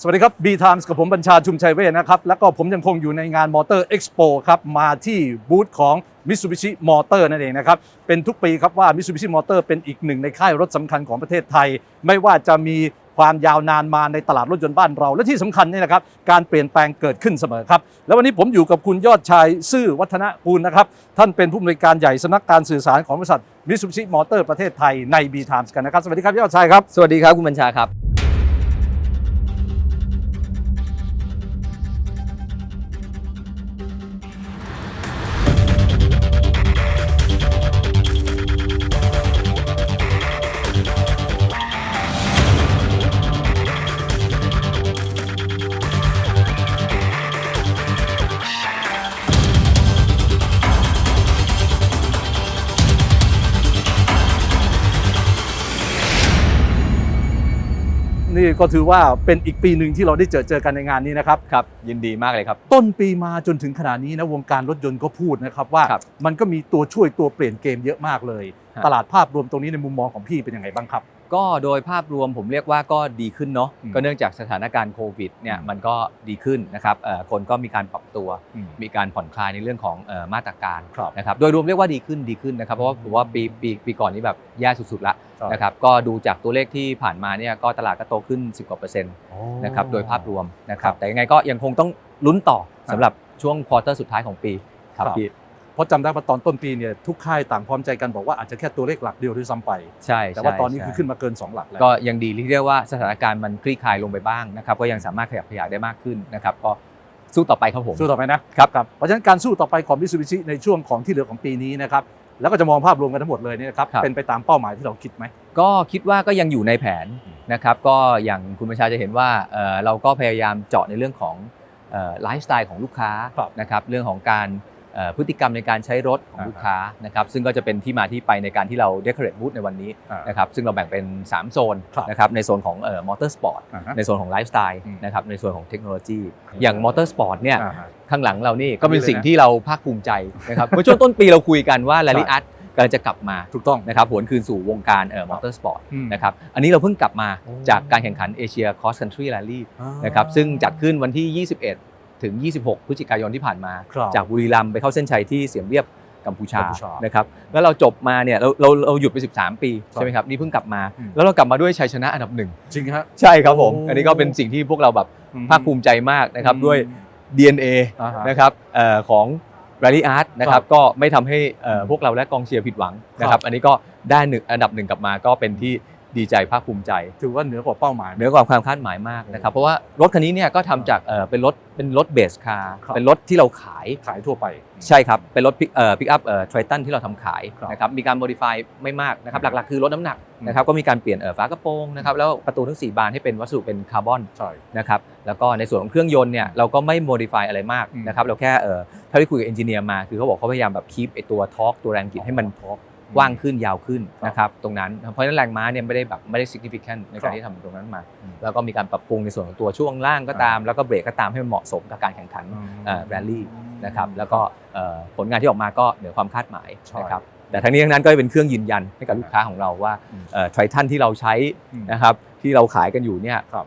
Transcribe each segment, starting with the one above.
สวัสดีครับ B Times กับผมบัญชาชุมชัยเวชนะครับ แล้วก็ผมยังคงอยู่ในงาน Motor Expo ครับ มาที่บูธของ Mitsubishi Motor นั่นเองนะครับ เป็นทุกปีครับว่า Mitsubishi Motor เป็นอีกหนึ่งในค่ายรถสำคัญของประเทศไทย ไม่ว่าจะมีความยาวนานมาในตลาดรถยนต์บ้านเรา และที่สำคัญนี่นะครับการเปลี่ยนแปลงเกิดขึ้นเสมอครับ แล้ววันนี้ผมอยู่กับคุณยอดชายซื่อวัฒนกูลนะครับ ท่านเป็นผู้อำนวยการใหญ่สำนักการสื่อสารของบริษัท Mitsubishi Motor ประเทศไทยใน B Times กันนะครับ สวัสดีครับยอดชายครับ สวัสดีครับคุณบัญชาครับ ก็ถือว่าเป็นอีกปีหนึ่งที่เราได้เจอเจอกันในงานนี้นะครับครับ ยินดีมากเลยครับ ต้นปีมาจนถึงขณะนี้นะวงการรถยนต์ก็พูดนะครับว่า ครับ มันก็มีตัวช่วยตัวเปลี่ยนเกมเยอะมากเลยฮะ ตลาดภาพรวมตรงนี้ในมุมมองของพี่เป็นยังไงบ้างครับ ก็โดยภาพรวมผมเรียกว่าก็ดีขึ้นเนาะอืมก็เนื่องจากสถานการณ์โควิดเนี่ยอืมมันก็ดีขึ้นนะครับเอ่อคนก็มีการปรับตัวอืมมีการผ่อนคลายในเรื่องของเอ่อมาตรการครับนะครับโดยรวมเรียกว่าดีขึ้นดีขึ้นนะครับเพราะว่าผมว่าปีปีปีก่อนนี้แบบแย่สุดๆละใช่นะครับก็ดูจากตัวเลขที่ผ่านมาเนี่ยก็ตลาดก็โตขึ้น 10กว่าเปอร์เซ็นต์นะครับโดยภาพรวมนะครับแต่ยังไงก็ยังคงต้องลุ้นต่อสำหรับช่วงควอเตอร์สุดท้ายของปีครับพี่ เพราะจำได้ว่าตอนต้นปีเนี่ยทุกค่ายต่างพร้อมใจกันบอกว่าอาจจะแค่ตัวเลขหลักเดียวด้วยซ้ำไป ใช่แต่ว่าใช่ตอนนี้ใช่คือขึ้นมาเกิน 2 หลักแล้ว ก็ยังดีที่เรียกว่าสถานการณ์มันคลี่คลายลงไปบ้างนะครับก็ยังสามารถขยับขยายได้มากขึ้นนะครับก็สู้ต่อไปครับผม สู้ต่อไปนะครับครับเพราะฉะนั้นการสู้ต่อไปของมิ t ูบิชิในช่วงของที่เหลือของปีนี้นะครับแล้วก็จะมองภาพรวมกันทั้งหมดเลยเนี่ยนะครับครับ เป็นไปตามเป้าหมายที่เราคิดไหม ก็คิดว่าก็ยังอยู่ในแผนอืมนะครับก็อย่างคุณประชาจะเห็นว่าเอ่อเราก็พยายามเจาะในเรื่องของไลฟ์สไตล์ของลูกค้าครับนะครับเรื่องของการเอ่อ พฤติกรรมในการใช้รถของอ่าลูกค้านะครับซึ่งก็จะเป็นที่มาที่ไปในการที่เราเด c o r a t e บูธในวันนี้อ่านะครับซึ่งเราแบ่งเป็น 3 โซนครับนะครับในโซนของมอเตอร์สปอร์ตอ่าฮะในโซนของไลฟ์สไตล์อืมนะครับในส่วนของเทคโนโลยีครับอย่างมอเตอร์สปอร์ตเนี่ยอ่าฮะข้างหลังเรานี่ก็เป็นนี่เลยสิ่งนะที่เราภาคภูมิใจนะครับเมื่อช่วงต้นปีเราคุยกันว่า Rally ใช่ Art กำลังจะกลับมาถูกต้องนะครับหวนคืนสู่วงการเอ่อมอเตอร์สปอร์ตอืมนะครับอันนี้เราเพิ่งกลับมาโอ้จากการแข่งขันเอเชียคอสคันทรีแรลลี่อ่านะครับซึ่งจัดขึ้นวันที่ 21 ถึง 26 พฤศจิกายนที่ผ่านมา ครับจากบุรีรัมย์ไปเข้าเส้นชัยที่เสียมเรียบกัมพูชากัมพูชานนะครับแล้วเราจบมาเนี่ยเราเราเราหยุดไป 13 ปีครับใช่ไหมครับนี่เพิ่งกลับมา อืม แล้วเรากลับมาด้วยชัยชนะอันดับหนึ่งจริงฮะ ใช่ครับผมโอ้ อันนี้ก็เป็นสิ่งที่พวกเราแบบภาคภูมิใจมากนะครับด้วย DNA อ่าฮะ นะครับเอ่อของ Rally Art นะคครัรับบก็ไม่ทำให้เอ่ออืมพวกเราและกองเชียร์ผิดหวังนะคครัรับบอันนี้ก็ได้หนึ่งอันดับหนึ่งกลับมาก็เป็นที่ ดีใจภาคภูมิใจ ถือว่าเหนือกว่าเป้าหมาย เหนือกว่าความคาดหมายมากนะครับ เพราะว่ารถคันนี้เนี่ยก็ทำจากเอ่อเป็นรถเป็นรถเบสคาร์ครับเป็นรถที่เราขายขายทั่วไป ใช่ครับ เป็นรถพิกเอ่อพิกอัพเอ่อทริตันที่เราทำขายครับนะครับมีการโมดิฟายไม่มากนะครับหลักๆ คือลดน้ำหนักอืมนะครับก็มีการเปลี่ยนเอ่อฝากระโปรงนะครับแล้วประตูทั้ง 4 บานให้เป็นวัสดุเป็นคาร์บอนใช่นะครับแล้วก็ในส่วนของเครื่องยนต์เนี่ยเราก็ไม่โมดิฟายอะไรมากอืมนะครับเราแค่เอ่อเท่าที่คุยกับเอนจิเนียร์มาคือเขาบอกเขาพยายามแบบคีปไอตัวทอร์กตัวแรงบิดให้มันท็อป กว้างขึ้นยาวขึ้นครับนะครับตรงนั้น เพราะฉะนั้นแรงม้าเนี่ยไม่ได้แบบไม่ได้ significant ในครัการบที่ทำตรงนั้นมาอืมแล้วก็มีการปรับปรุงในส่วนของตัวช่วงล่างก็ตาม แล้วก็เบรกก็ตามให้มันเหมาะสมกับการแข่งขันแรลลี่นะครับแล้วก็เอ่อผลงานที่ออกมาก็เหนือความคาดหมายใช่นะครับแต่ทั้งนี้ทั้งนั้นก็เป็นเครื่องยืนยันให้กับลูกค้าของเราว่าอืมไททันที่เราใช้อืมนะครับที่เราขายกันอยู่เนี่ยครับ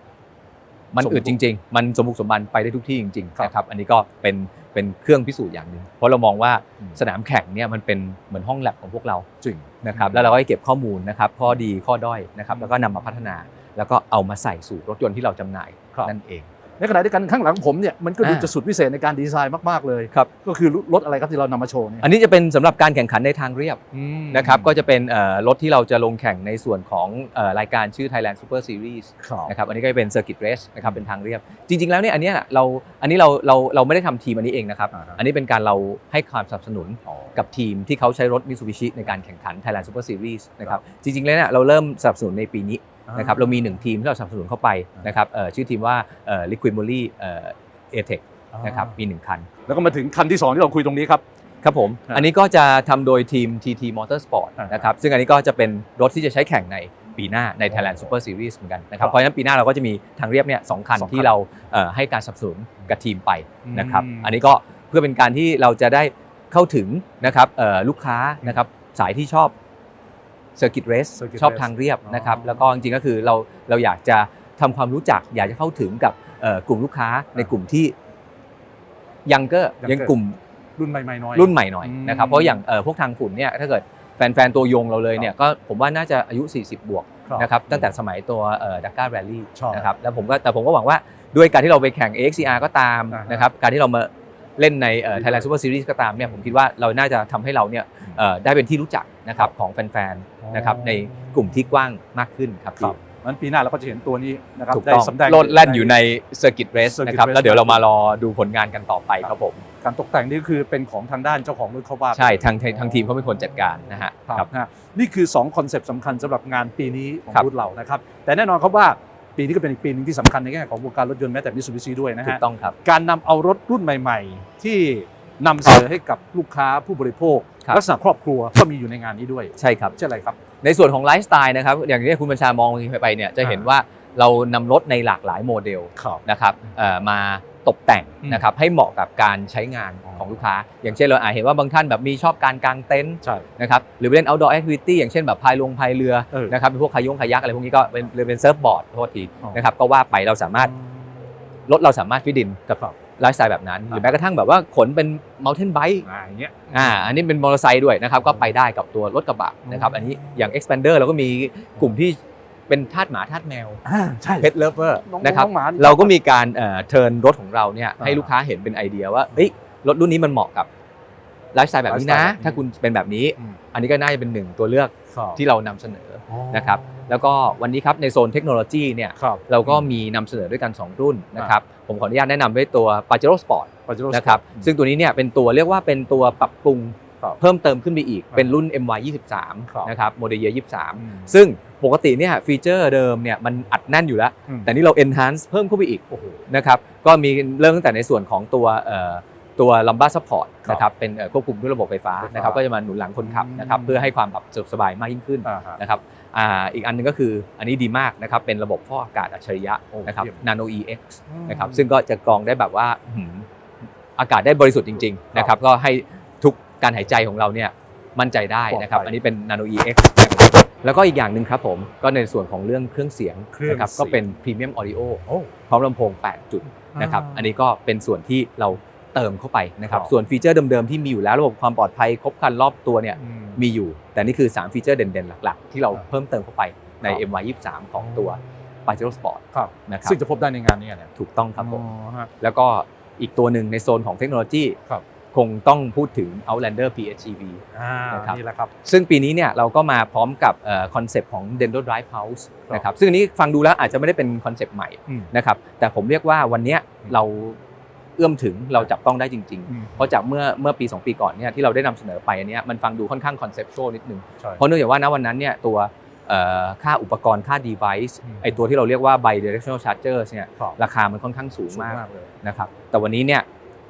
มันสมบูอึรดณ์จริง ๆ มันสมบุกสมบันไปได้ทุกที่จริงครับๆนะครับอันนี้ก็เป็น เป็นเครื่องพิสูจน์อย่างหนึ่งเพราะเรามองว่าอืมสนามแข่งเนี่ยมันเป็นเหมือนห้องแลบของพวกเราจริงนะครับแล้วเราก็ให้เก็บข้อมูลนะครับข้อดีข้อด้อยนะครับแล้วก็นำมาพัฒนา แล้วก็เอามาใส่สู่รถยนต์ที่เราจำหน่ายครับนั่นเอง ในขณะเดียวกันข้างหลังผมเนี่ยมันก็ดูอ่าจะสุดวิเศษในการดีไซน์มาก ๆ เลยครับก็คือรถอะไรครับที่เรานำมาโชว์เนี่ยอันนี้จะเป็นสำหรับการแข่งขันในทางเรียบอืมนะครับก็จะเป็นเอ่อรถที่เราจะลงแข่งในส่วนของเอ่อรายการชื่อ Thailand Super Series ครับนะครับอันนี้ก็จะเป็น Circuit Race นะครับเป็นทางเรียบ จริง ๆ แล้วเนี่ยอันเนี้ยเราอันนี้เราเราเราไม่ได้ทำทีมอันนี้เองนะครับอ่าฮะอันนี้เป็นการเราให้ความสนับสนุนอ๋อกับทีมที่เขาใช้รถ Mitsubishi ในการแข่งขัน Thailand Super Series นะครับจริงๆแล้วเนี่ยเราเริ่มสนับสนุนในปีนี้ นะครับเรามีหนึ่งทีมที่เราสนับสนุนเข้าไปนะครับเอ่อชื่อทีมว่าเอ่อ Liquid Moly เอ่อ ATEC นะครับมีหนึ่งคัน แล้วก็มาถึงคันที่สองที่เราคุยตรงนี้ครับครับผมครับอันนี้ก็จะทำโดยทีม TT Motorsport อ่านะครับ ซึ่งอันนี้ก็จะเป็นรถที่จะใช้แข่งในปีหน้าใน Thailand Super Series เหมือนกันนะครับครับเพราะฉะนั้นปีหน้าเราก็จะมีทางเรียบเนี่ยสองคันสองคันที่เราเอ่อให้การสนับสนุนกับทีมไปนะครับอืมอันนี้ก็เพื่อเป็นการที่เราจะได้เข้าถึงนะครับเอ่อลูกค้านะครับสายที่ชอบ Circuit Race Circuit ชอบ Race ทางเรียบนะครับ อ๋อแล้วก็จริงๆก็คือเราเราอยากจะทำความรู้จัก อยากจะเข้าถึงกับเอ่อกลุ่มลูกค้าในกลุ่มที่ยังก็ younger ยังกลุ่มรุ่นใหม่ๆน้อย รุ่นใหม่หน่อยอืมนะครับ เพราะอย่างเอ่อพวกทางฝุ่นเนี่ยถ้าเกิดแฟนๆตัวยงเราเลยเนี่ยก็ผมว่าน่าจะอายุ 40 บวกครับนะครับตั้งแต่สมัยตัวดักก้าแรลลี่ใช่นะครับแล้วผมก็แต่ผมก็หวังว่าด้วยการที่เราไปแข่ง AXCR ก็ตามอ่าฮะ นะครับการที่เรามาเล่นในเอ่อ Thailand Super Series ก็ตามเนี่ยผมคิดว่าเราน่าจะทำให้เราเนี่ยเอ่อได้เป็นที่รู้จัก นะครับของแฟนๆนะครับในกลุ่มที่กว้างมากขึ้นครับครับมันปีหน้าเราก็จะเห็นตัวนี้นะครับถูกได้ต้องสำแดงโลดแล่นอยู่ใน Circuit Race Circuit นะครับ Race แล้วเดี๋ยวเรามารอดูผลงานกันต่อไปครับผมการตกแต่งนี่ก็คือเป็นของทางด้านเจ้าของรถเขาว่าใช่ทางทางทีมเขาเป็นคนจัดการนะฮะครับนะนี่คือ2คอนเซปต์สำคัญสำหรับงานปีนี้ของครับบูธเรานะครับแต่แน่นอนครับว่าปีนี้ก็เป็นอีกปีหนึงที่สำคัญในแง่ของวงการรถยนต์แม้แต่มิ t ูบิชิด้วยนะถูฮะกต้องครับการนำเอารถรุ่นใหม่ ๆ ที่ นำเสนอให้กับลูกค้าผู้บริโภค ครับ ลักษณะครอบครัวก็มีอยู่ในงานนี้ด้วยใช่ครับเช่นอะไรครับ ในส่วนของไลฟ์สไตล์นะครับอย่างที่คุณบัญชามองไปเนี่ยจะเห็นว่าเรานำรถในหลากหลายโมเดลครับ นะครับเอ่อมาตกแต่งอืมนะครับให้เหมาะกับการใช้งานของลูกค้า อย่างเช่นเราอาจเห็นว่าบางท่านแบบมีชอบการกางเต็นท์ใช่ นะครับหรือไปเล่น outdoor activity อย่างเช่นแบบพายลงพายเรือเออนะครับเป็นพวกคายงคายักอะไรพวกนี้ก็เป็นหรือเป็นเซิร์ฟบอร์ดโทษทีอ๋อ นะครับก็ว่าไปเราสามารถรถเราสามารถฟิตดินกับครับ ไลฟ์สไตล์แบบนั้น หรือครับแม้กระทั่งแบบว่าขนเป็น mountain bike อ่าอย่างเงี้ยอ่าอันนี้เป็นมอเตอร์ไซค์ด้วยนะครับก็ไปได้กับตัวรถกระบะนะครับอืมอันนี้อย่าง expander เราก็มีกลุ่มที่เป็นทาสหมาทาสแมวอ่าใช่เพ t เลเวอร์น้องนะครับน้องหมานี่เราก็มีการเอ่อเทิร์นรถของเราเนี่ยอ่าให้ลูกค้าเห็นเป็นไอเดียว่าเอ้ยรถรุ่นนี้มันเหมาะกับ ไลฟ์สไตล์แบบนี้นะไลฟ์สไตล์แบบนี้ถ้าคุณเป็นแบบนี้อืมอันนี้ก็น่าจะเป็นหนึ่งตัวเลือกครับที่เรานำเสนออ๋อนะครับแล้วก็วันนี้ครับในโซนเทคโนโลยีเนี่ยครับเราก็มีนำเสนอด้วยกัน 2 รุ่นนะครับผมขออนุญาตแนะนำด้วยตัว Pajero Sport ปาเจโร่นะครับซึ่งตัวนี้เนี่ยเป็นตัวเรียกว่าเป็นตัวปรับปรุงครับเพิ่มเติมขึ้นไปอีกครับเป็นรุ่น MY ครับ23นะครับโมเดลเยียอืม23 ซึ่งปกติเนี่ยฟีเจอร์เดิมเนี่ยมันอัดแน่นอยู่แล้วอืมแต่นี่เรา enhance เพิ่มเข้าไปอีกโอ้โหนะครับก็มีเริ่มตั้งแต่ในส่วนของตัวเอ่อ ตัวลัมบ้าซัพพอร์ตครับนะครับเป็นเอ่อควบคุมด้วยระบบไฟฟ้าไฟฟ้านะครับก็จะมาหนุนหลังคนขับนะครับอืมเพื่อให้ความแบบสะดวกสบายมากยิ่งขึ้นอ่าฮะนะครับอ่าอีกอันหนึงก็คืออันนี้ดีมากนะครับเป็นระบบฟอกอากาศอัจฉริยะโอ้นะครับเยี่ยม Nano EX นะครับซึ่งก็จะกรองได้แบบว่าอื้อหืออากาศได้บริสุทธิ์จริงๆนะครับก็ให้ทุกการหายใจของเราเนี่ยมั่นใจได้นะครับปลอดภัยอันนี้เป็น Nano EX แล้วก็อีกอย่างหนึ่งครับผมก็ในส่วนของเรื่องเครื่องเสียงเครื่องนะครับเสียงก็เป็น Premium Audio โอ้พร้อมลำโพง 8 จุดนะครับอ่าอันนี้ก็เป็นส่วนที่เรา เติมเข้าไปนะครับครับส่วนฟีเจอร์เดิมๆที่มีอยู่แล้วระบบความปลอดภัยครบครันรอบตัวเนี่ยอืมมีอยู่ แต่นี่คือ 3 ฟีเจอร์เด่นๆ หลักๆ ที่เราครับเพิ่มเติมเข้าไปในครับ MY 23 ของตัว Pajero Sport ครับนะครับซึ่งจะพบได้ในงานนี้เนี่ยถูกต้องครับผมอ๋อฮะแล้วก็อีกตัวหนึ่งในโซนของเทคโนโลยีครับคงต้องพูดถึง Outlander PHEV อ่านะครับนี่แหละครับ ซึ่งปีนี้เนี่ยเราก็มาพร้อมกับคอนเซปต์ของ Dendro Drive House ครับนะครับซึ่งอันนี้ฟังดูแล้วอาจจะไม่ได้เป็นคอนเซปต์ใหม่อืมนะครับแต่ผมเรียกว่าวันเนี้ยเรา เอื้อมถึงเราจับต้องได้จริงอืมๆเพราะจากเมื่อเมื่อปี 2 ปีก่อนเนี่ยที่เราได้นำเสนอไปอันเนี้ยมันฟังดูค่อนข้างคอนเซปชวลนิดนึงใช่เพราะเนื่องจากว่าณวันนั้นเนี่ยตัวเอ่อค่าอุปกรณ์ค่า device อืมไอตัวที่เราเรียกว่า bidirectional chargers เนี่ยครับราคามันค่อนข้างสูงสูงมากมากเลยนะครับแต่วันนี้เนี่ย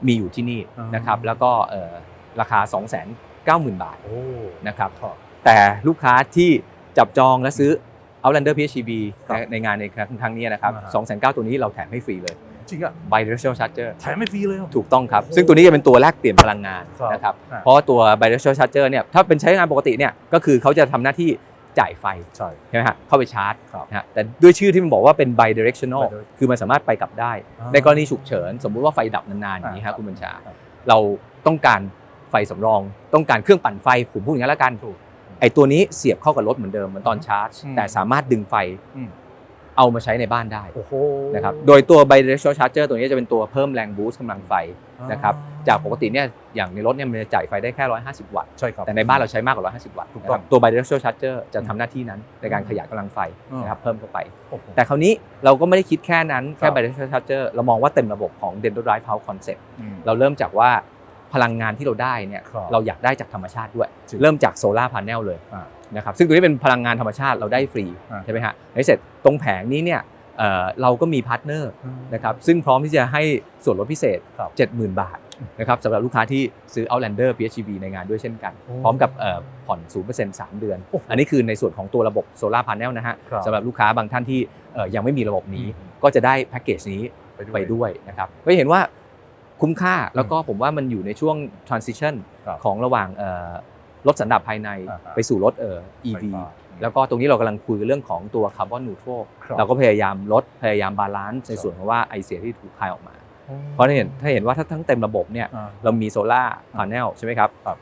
มีอยู่ที่นี่อ่านนะครับแล้วก็เอ่อราคา 290,000 บาทโอ้นะครับครับแต่ลูกค้าที่จับจองและซื้อ Outlander PHEV ครับในในงานในครั้งนี้นะครับอ่าฮะ2,900ตัวนี้เราแถมให้ฟรีเลย จริงอะ bidirectional charger แถมไม่ฟรีเลยเหรอ ถูกต้องครับโอ้ซึ่งตัวนี้จะเป็นตัวแลกเปลี่ยนพลังงานครับนะครับ อ่า เพราะว่าตัว bidirectional charger เนี่ย ถ้าเป็นใช้งานปกติเนี่ย ก็คือเขาจะทำหน้าที่จ่ายไฟ ใช่ ใช่ไหมฮะ เข้าไปชาร์จครับนะฮะ แต่ด้วยชื่อที่มันบอกว่าเป็น bidirectional bidirectional คือมันสามารถไปกลับได้ อ่าในกรณีฉุกเฉิน สมมุติว่าไฟดับนานๆอย่างนี้อ่าคครัรับบคุณบัญชา ครับเราต้องการไฟสำรอง ต้องการเครื่องปั่นไฟ ผมพูดอย่างนั้นแล้วกัน ถูกไอตัวนี้เสียบเข้ากับรถเหมือนเดิมเหมือนตอนชาร์จ อืมแต่สามารถดึงไฟอืม เอามาใช้ในบ้านได้โอ้โหนะครับโดยตัว bidirectional charger ตัวนี้จะเป็นตัวเพิ่มแรงบูสต์กำลังไฟนะครับจากปกติเนี่ยอย่างในรถเนี่ยมันจะจ่ายไฟได้แค่ 150 วัตต์ใช่ครับแต่ในบ้านเราใช้มากกว่า 150 วัตต์ถูกนะต้คองรับตัว bidirectional charger จะทำหน้าที่นั้นในการขยายกำลังไฟอืมนะครับเพิ่มเข้าไปโอ้โหแต่คราวนี้เราก็ไม่ได้คิดแค่นั้นแค่ครับ bidirectional charger เรามองว่าเต็มระบบของ Dendro Drive House Concept อืมเราเริ่มจากว่าพลังงานที่เราได้เนี่ยครับเราอยากได้จากธรรมชาติด้วยจริงเริ่มจากโซลาร์พาเนลเลยอ่า นะครับซึ่งตัวนี้เป็นพลังงานธรรมชาติเราได้ฟรีอ่าใช่ไหมฮะแล้วเสร็จตรงแผงนี้เนี่ยเอ่อเราก็มีพาร์ทเนอร์นะครับซึ่งพร้อมที่จะให้ส่วนลดพิเศษครับ70,000 บาทนะครับสำหรับลูกค้าที่ซื้อ Outlander PHEV ในงานด้วยเช่นกันโอ้พร้อมกับเอ่อผ่อน 0% 3 เดือนโอ้โหอันนี้คือในส่วนของตัวระบบโซลาร์พาเนลนะฮะครับสำหรับลูกค้าบางท่านที่เอ่อยังไม่มีระบบนี้ ก็จะได้แพ็กเกจนี้ไปด้วยไปด้วยนะครับก็เห็นว่าคุ้มค่าแล้วก็ผมว่ามันอยู่ในช่วง transition ครับของระหว่างเอ่อ รถสันดาปภายในอ่าฮะไปสู่รถเอ่อ EV ไฟฟ้าแล้วก็ตรงนี้เรากำลังคุยเรื่องของตัวคาร์บอนนูโตรครับเราก็พยายามลดพยายามบาลานซ์ในส่วนของว่าไอเสียที่ถูกคายออกมา เพราะถ้าเห็นถ้าเห็นว่าถ้าทั้งเต็มระบบเนี่ยอ่าเรามีโซลาร์พาร์เนลใช่ไหมครับ ครับ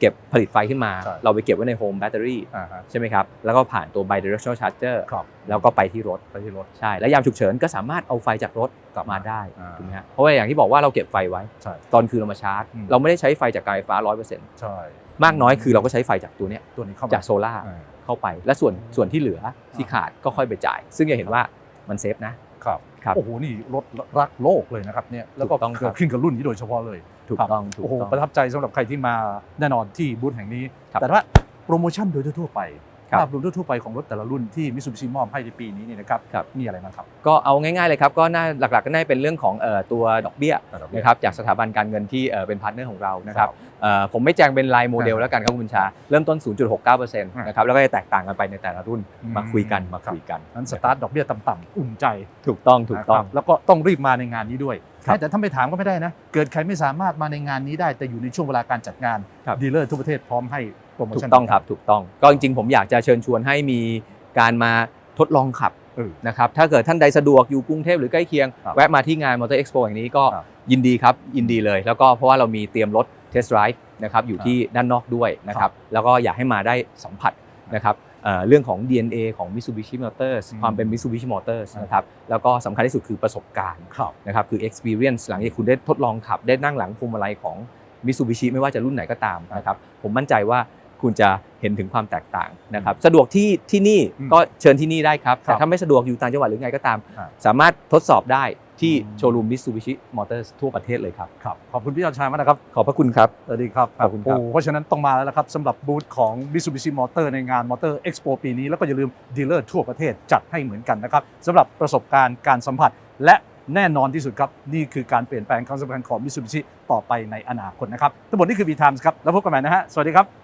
เก็บผลิตไฟขึ้นมา ใช่ เราไปเก็บไว้ในโฮมแบตเตอรี่อ่าฮะ ใช่ไหมครับ แล้วก็ผ่านตัว bidirectional charger ครับ แล้วก็ไปที่รถ ไปที่รถ ใช่ แล้วยามฉุกเฉินก็สามารถเอาไฟจากรถกลับมาได้อ่าถูกไหมฮะเพราะว่าอย่างที่บอกว่าเราเก็บไฟไว้ ใช่ตอนคืนเรามาชาร์จ อืม เราไม่ได้ใช้ไฟจากการไฟฟ้า 100%ใช่ มากน้อยคือเราก็ใช้ไฟจากตัวเนี้ยตัวนี้เข้ามาจากโซล่าร์อ่าเข้าไป และส่วนส่วนที่เหลือที่ขาดก็ค่อยไปจ่าย ซึ่งจะเห็นว่ามันเซฟนะ ครับครับ โอ้โหนี่รถรักโลกเลยนะครับเนี่ยแล้วก็ถูกต้องครับเกิดขึ้นกับรุ่นนี้โดยเฉพาะเลย ถูกครับต้องถูกโอ้โห ต้อง ประทับใจสำหรับใครที่มาแน่นอนที่บูธแห่งนี้ ครับแต่ว่าโปรโมชั่นโดยทั่วๆไปครับ ภาพรวมทั่วๆไปของรถแต่ละรุ่นที่มิ t ูบิชิมอบให้ในปีนี้เนี่ยนะครับครับมีอะไรบ้างครับก็เอาง่ายๆเลยครับก็น่าหลักๆก็น่าจะเป็นเรื่องของเอ่อตัวดอกเบี้ยนะครับจากสถาบันการเงินที่เอ่อเป็นพาร์ทเนอร์ของเรานะครับเอ่อผมไม่แจ้งเป็นรายโมเดลอ่าแล้วกันครับคุณบัญชา เริ่มต้น 0.69%นะครับแล้วก็จะแตกต่างกันไปในแต่ละรุ่นอืมมาคุยกันมาครับคุยกันนั้นสตาร์ทดอกเบี้ยต่ำๆอุ่นใจถูกต้องถูกต้องนะครับแล้วก็ต้องรีบมาในงานนี้ด้วยครับแต่ถ้าไม่ถามก็ไม่ได้นะ เกิดใครไม่สามารถมาในงานนี้ได้แต่อยู่ในช่วงเวลาการจัดงานครับดีลเลอร์ทั่วประเทศพร้อมให้ โปรโมถูชั่น กต้องครับถูกต้องก็จริงๆ ผมอยากจะเชิญชวนให้มีการมาทดลองขับเออนะครับถ้าเกิดท่านใดสะดวกอยู่กรุงเทพหรือใกล้เคียง ครับแวะมาที่งานมอเตอร์เอ็กซ์โปแห่งนี้ก็ครับยินดีครับ ยินดีเลย แล้วก็เพราะว่าเรามีเตรียมรถเทสต์ไรด์นะครับอยู่ที่ด้านนอกด้วยนะครับแล้วก็อยากให้มาได้สัมผัสนะครับเอ่อเรื่องของ DNA ของ Mitsubishi Motors อืม ความเป็น Mitsubishi Motors ครับนะครับแล้วก็สำคัญที่สุดคือประสบการณ์ ครับ นะครับคือ experience หลังจากคุณได้ทดลองขับได้นั่งหลังพวงมาลัยของ Mitsubishi ไม่ว่าจะรุ่นไหนก็ตามนะครับผมมั่นใจว่า คุณจะเห็นถึงความแตกต่างนะครับสะดวกที่ที่นี่อืมก็เชิญที่นี่ได้ครับครับแต่ถ้าไม่สะดวกอยู่ต่างจังหวัดหรือไงก็ตามอ่าสามารถทดสอบได้ที่อืมโชว์รูม Mitsubishi Motors ทั่วประเทศเลยครับครับ ขอบคุณพี่ยอดชายมากนะครับ ขอบพระคุณครับ สวัสดีครับ ขอบคุณครับโเพราะฉะนั้นต้องมาแล้วนะครับสำหรับบูธของ Mitsubishi Motor ในงาน Motor Expo ปีนี้ แล้วก็อย่าลืมดีลเลอร์ทั่วประเทศจัดให้เหมือนกันนะครับสำหรับประสบการณ์การสัมผัส และแน่นอนที่สุดครับ นี่คือการเปลี่ยนแปลงครั้งสำคัญของ Mitsubishi ต่อไปในอนาคตนะครับทั้งหมดนี่คือ B Times ครับแล้วพบกันใหม่นะฮะสวัสดีครับ